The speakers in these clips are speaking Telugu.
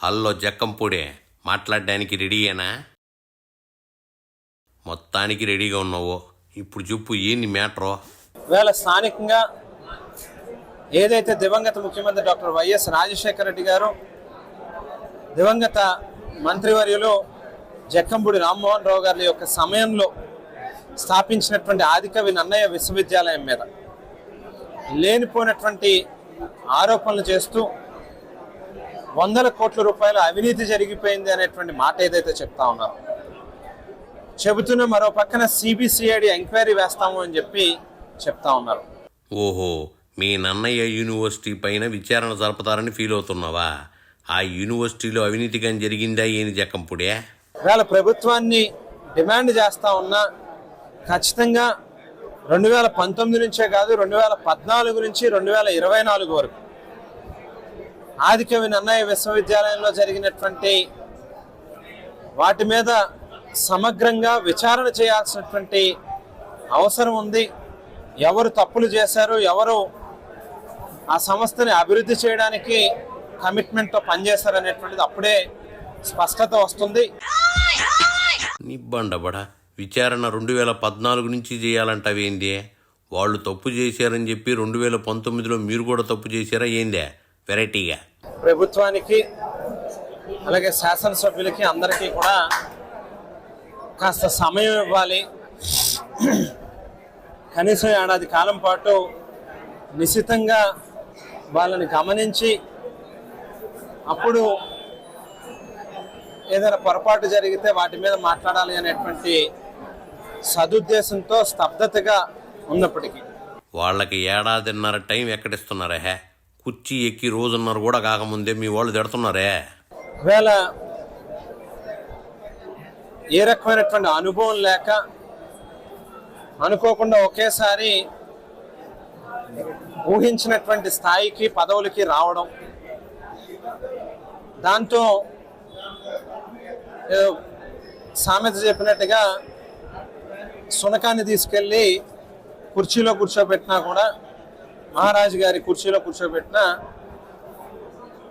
హల్లో జక్కంపూడే మాట్లాడడానికి రెడీయేనా? మొత్తానికి రెడీగా ఉన్నావు. ఇప్పుడు చెప్పు ఏంది మ్యాటరో? వేళ స్థానికంగా ఏదైతే దివంగత ముఖ్యమంత్రి డాక్టర్ వైఎస్ రాజశేఖర రెడ్డి గారు దివంగత మంత్రివర్యులు జక్కంపూడి రామ్మోహన్ రావు గారి యొక్క సమయంలో స్థాపించినటువంటి ఆదికవి నన్నయ్య విశ్వవిద్యాలయం మీద లేనిపోయినటువంటి ఆరోపణలు చేస్తూ వందల కోట్ల రూపాయల అవినీతి జరిగిపోయింది అనేటువంటి మాట ఏదైతే చెప్తా ఉన్నారు. చెబుతూనే మరో పక్కన సిబిసిఐడి ఎంక్వైరీ వేస్తాము అని చెప్పి చెప్తా ఉన్నారు. ఓహో మీ నన్నయ్య యూనివర్సిటీ పైన విచారణ జరుపుతారని ఫీల్ అవుతున్నావా? ఆ యూనివర్సిటీలో అవినీతి కానీ జరిగిందా ఏని జక్కంపుడే? ఇవాళ ప్రభుత్వాన్ని డిమాండ్ చేస్తా ఉన్నా ఖచ్చితంగా రెండు వేల పంతొమ్మిది నుంచే కాదు రెండు వేల పద్నాలుగు నుంచి రెండు వేల ఇరవై నాలుగు వరకు ఆదికవి నన్నయ్య విశ్వవిద్యాలయంలో జరిగినటువంటి వాటి మీద సమగ్రంగా విచారణ చేయాల్సినటువంటి అవసరం ఉంది. ఎవరు తప్పులు చేశారు ఎవరు ఆ సంస్థని అభివృద్ధి చేయడానికి కమిట్మెంట్తో పనిచేశారు అనేటువంటిది అప్పుడే స్పష్టత వస్తుంది. నిబ్బండబడా. విచారణ రెండు వేల పద్నాలుగు నుంచి చేయాలంటావేంది? వాళ్ళు తప్పు చేశారని చెప్పి రెండు వేల పంతొమ్మిదిలో మీరు కూడా తప్పు చేశారా ఏందే? వెరైటీగా. ప్రభుత్వానికి అలాగే శాసనసభ్యులకి అందరికీ కూడా కాస్త సమయం ఇవ్వాలి. కనీసం ఏడాది కాలం పాటు నిశితంగా వాళ్ళని గమనించి అప్పుడు ఏదైనా పొరపాటు జరిగితే వాటి మీద మాట్లాడాలి అనేటువంటి సదుద్దేశంతో స్తబ్దతగా ఉన్నప్పటికీ. వాళ్ళకి ఏడాదిన్నర టైం ఎక్కడిస్తున్నారా హే? కుర్చీ ఎక్కి రోజున్నర కూడా కాకముందే మీ వాళ్ళు తిడుతున్నారే? వేళ ఏ రకమైనటువంటి అనుభవం లేక అనుకోకుండా ఒకేసారి ఊహించినటువంటి స్థాయికి పదవులకి రావడం దాంతో సామెత చెప్పినట్టుగా సునకాన్ని తీసుకెళ్ళి కుర్చీలో కూర్చోబెట్టినా కూడా మహారాజు గారి కుర్చీలో కూర్చోబెట్టినా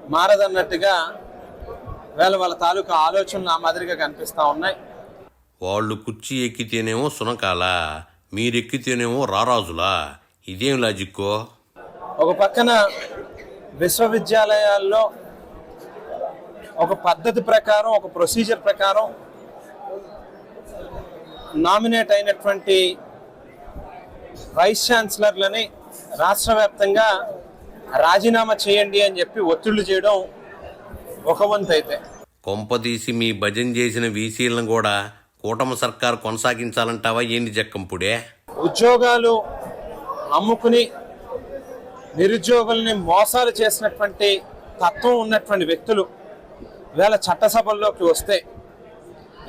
మారదన్నట్టుగా వేళ వాళ్ళ తాలూకా ఆలోచనలు ఆ మాదిరిగా కనిపిస్తా ఉన్నాయి. వాళ్ళు కుర్చీ ఎక్కితేనేమో సునకాల మీరెక్కితేనేమో రారాజులా. ఇదేం లాజిక్కో? ఒక పక్కన విశ్వవిద్యాలయాల్లో ఒక పద్ధతి ప్రకారం ఒక ప్రొసీజర్ ప్రకారం నామినేట్ అయినటువంటి వైస్ ఛాన్సలర్లని రాష్ట్ర వ్యాప్తంగా రాజీనామా చేయండి అని చెప్పి ఒత్తిళ్ళు చేయడం ఒక వంతు అయితే. కొంపదీసి మీ భజన చేసిన వీసీలను కూడా కూటమి సర్కార్ కొనసాగించాలంటావా ఏంది జక్కంపుడే? ఉద్యోగాలు అమ్ముకుని నిరుద్యోగుల్ని మోసాలు చేసినటువంటి తత్వం ఉన్నటువంటి వ్యక్తులు వేళ చట్టసభల్లోకి వస్తే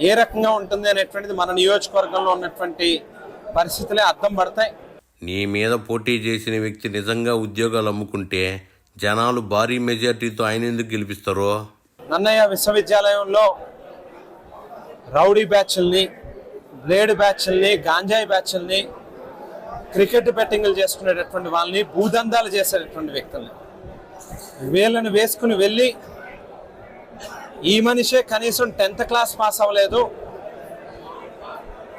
ఏ రకంగా ఉంటుంది అనేటువంటిది మన నియోజకవర్గంలో ఉన్నటువంటి పరిస్థితులే అర్థం పడతాయి. నీ మీద పోటీ చేసిన వ్యక్తి నిజంగా ఉద్యోగాలు అమ్ముకుంటే జనాలు భారీ మెజార్టీతో ఆయన ఎందుకు గెలిపిస్తారు? నన్నయ్య విశ్వవిద్యాలయంలో రౌడీ బ్యాచ్ల్ని బ్లేడ్ బ్యాచ్ల్ని గాంజాయి బ్యాచ్ల్ని క్రికెట్ బెట్టింగ్లు చేసుకునేటటువంటి వాళ్ళని భూదందాలు చేసేటటువంటి వ్యక్తుల్ని. వీళ్ళని వేసుకుని వెళ్ళి ఈ మనిషే కనీసం టెన్త్ క్లాస్ పాస్ అవ్వలేదు.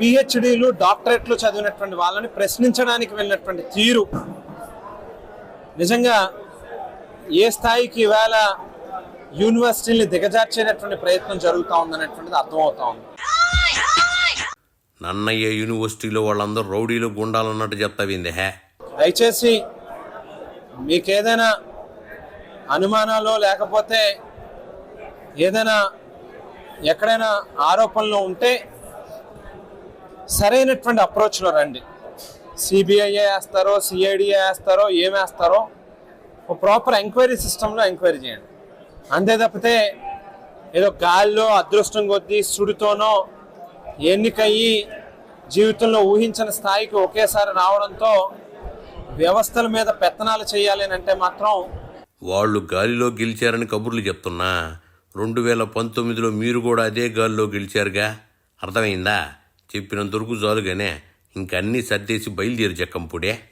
పిహెచ్డీలు డాక్టరేట్లు చదివినటువంటి వాళ్ళని ప్రశ్నించడానికి వెళ్ళినటువంటి తీరు. నిజంగా ఏ స్థాయికి ఈవేళ యూనివర్సిటీని దిగజార్చేటటువంటి ప్రయత్నం జరుగుతూ ఉందనేటువంటిది అర్థమవుతా ఉంది. నన్నయ్య యూనివర్సిటీలో వాళ్ళందరూ రౌడీలు గుండాలన్నట్టు చెప్తావింది హే. దయచేసి మీకేదైనా అనుమానాలు లేకపోతే ఏదైనా ఎక్కడైనా ఆరోపణలు ఉంటే సరైనటువంటి అప్రోచ్లో రండి. సిబిఐ వేస్తారో సిఐడిఏ వేస్తారో ఏం వేస్తారో ఒక ప్రాపర్ ఎంక్వైరీ సిస్టంలో ఎంక్వైరీ చేయండి. అంతే తప్పితే ఏదో గాల్లో అదృష్టం కొద్దీ సుడితోనో ఎన్నికయ్యి జీవితంలో ఊహించిన స్థాయికి ఒకేసారి రావడంతో వ్యవస్థల మీద పెత్తనాలు చేయాలి అని అంటే మాత్రం వాళ్ళు గాలిలో గెలిచారని కబుర్లు చెప్తున్నా. రెండు వేల పంతొమ్మిదిలో మీరు కూడా అదే గాలిలో గెలిచారుగా? అర్థమైందా? చెప్పినంతవరకు జాలుగానే ఇంకన్నీ సర్దేసి బయలుదేరి జక్కంపుడే.